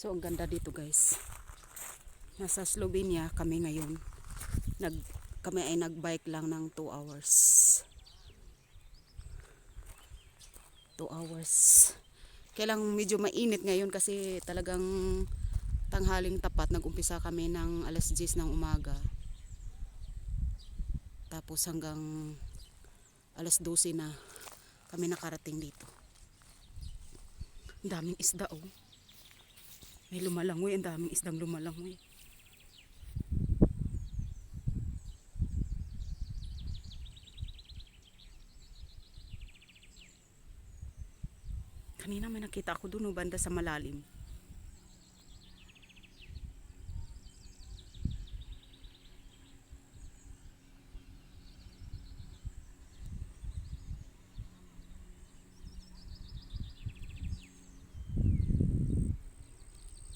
So ang ganda dito guys. Nasa Slovenia kami ngayon. Nag kami ay nagbike lang ng 2 hours. 2 hours. Kailang medyo mainit ngayon kasi talagang tanghaling tapat nag-umpisa kami ng alas 10 ng umaga. Tapos hanggang alas 12 na kami nakarating dito. Daming isda oh. May lumalangoy, ang daming isdang lumalangoy. Kanina may nakita ako doon, banda sa malalim.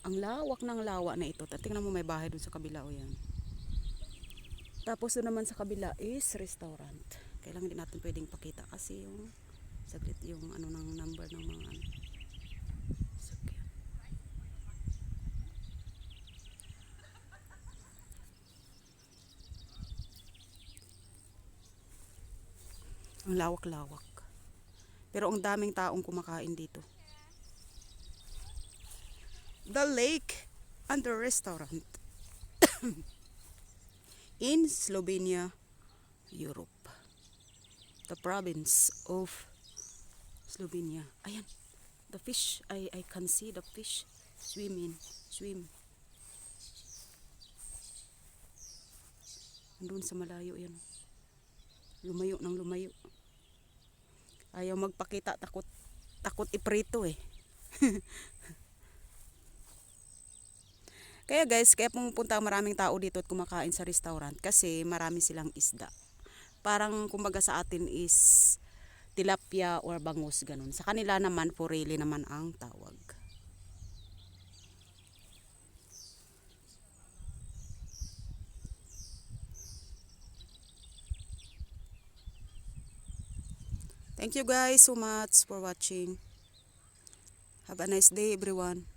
Ang lawak ng lawa na ito. Tingnan mo may bahay doon sa kabila o yan. Tapos doon naman sa kabila is restaurant. Kailangan din natin pwedeng pakita kasi yung saglit yung ano ng number ng mga ano. Sakyan. Ang lawak-lawak. Pero ang daming taong kumakain dito. The lake and the restaurant in Slovenia, Europe. The province of Slovenia. Ayan, the fish. I, I can see the fish swimming. Swim. Andun sa malayo yan. Lumayo ng lumayo. Ayaw magpakita, takot takot iprito eh. Kaya guys, kaya pumupunta ang maraming tao dito at kumakain sa restaurant kasi marami silang isda. Parang kumbaga sa atin is tilapia or bangus ganun. Sa kanila naman foreli naman ang tawag. Thank you guys so much for watching. Have a nice day everyone.